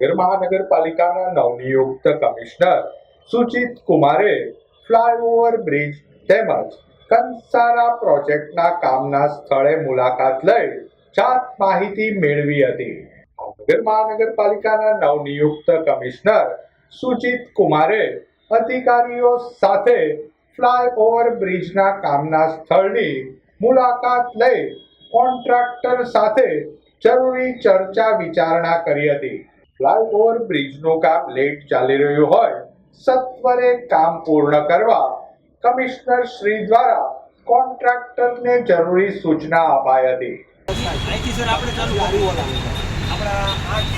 ભાવનગર મહાનગરપાલિકાના નવનિયુક્ત કમિશનર સુચિત કુમારે ફ્લાયઓવર બ્રિજ તેમજ કંસારા પ્રોજેક્ટના કામના સ્થળે મુલાકાત લઈ જાત માહિતી મેળવી હતી. ભાવનગર મહાનગરપાલિકાના નવનિયુક્ત કમિશનર સુચિત કુમારે અધિકારીઓ સાથે ફ્લાયઓવર બ્રિજના કામના સ્થળની મુલાકાત લઈ કોન્ટ્રાક્ટર સાથે જરૂરી ચર્ચા વિચારણા કરી હતી. ફ્લાયઓવર બ્રિજનું કામ લેટ ચાલી રહ્યું હોય, સત્વરે કામ પૂર્ણ કરવા કમિશનર શ્રી દ્વારા કોન્ટ્રાક્ટરને જરૂરી સૂચના અપાઈ હતી. અહીંથી આપણે ચાલુ આપણા આઠ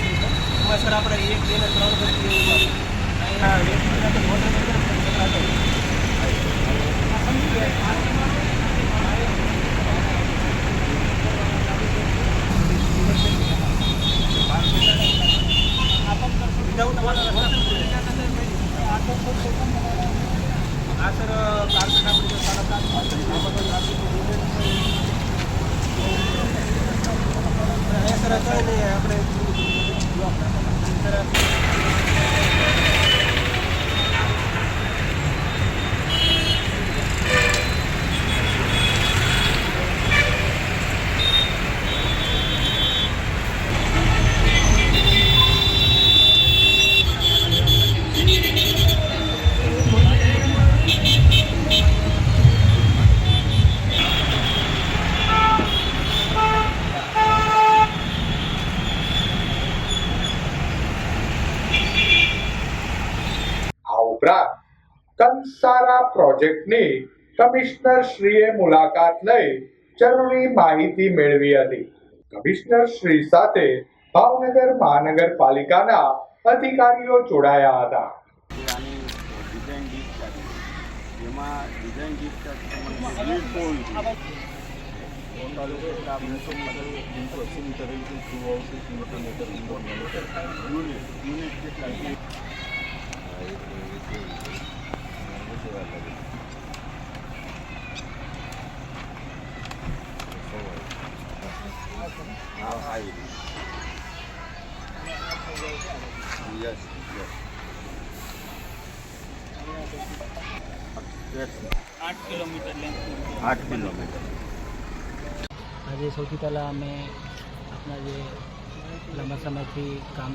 સર આપણે એક, બે ત્રણ પછી ને પછી આપણે Without તમારા આ સર કાર્પેટ આપણે સર આપણે ઉપરાંત કંસારા પ્રોજેક્ટની કમિશનર શ્રીએ મુલાકાત લઈ જરૂરી માહિતી મેળવી હતી. કમિશનર શ્રી સાથે ભાવનગર મહાનગરપાલિકાના અધિકારીઓ જોડાયા હતા. જેમાં આઠ કિલોમીટર લેન્થ આઠ કિલોમીટર. આજે સૌથી પહેલાં અમે આપણા જે લાંબા સમયથી કામ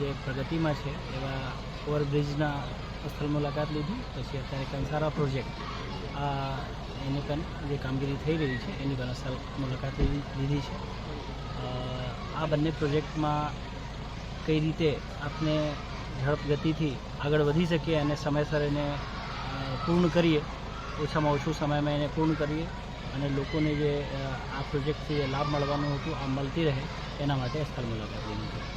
જે પ્રગતિમાં છે એવા ઓવરબ્રિજના સ્થળ મુલાકાત લીધી. પછી અત્યારે કંસારા પ્રોજેક્ટ આ એની પણ જે કામગીરી થઈ રહી છે, એની પણ સ્થળ મુલાકાત લીધી છે. આ બંને પ્રોજેક્ટમાં કઈ રીતે આપણે ઝડપ ગતિથી આગળ વધી શકીએ અને સમયસર એને પૂર્ણ કરીએ, ઓછામાં ઓછું સમયમાં એને પૂર્ણ કરીએ અને લોકોને જે આ પ્રોજેક્ટથી લાભ મળવાનું હતું, આ મળતી રહે, એના માટે સ્થળ મુલાકાત લીધી.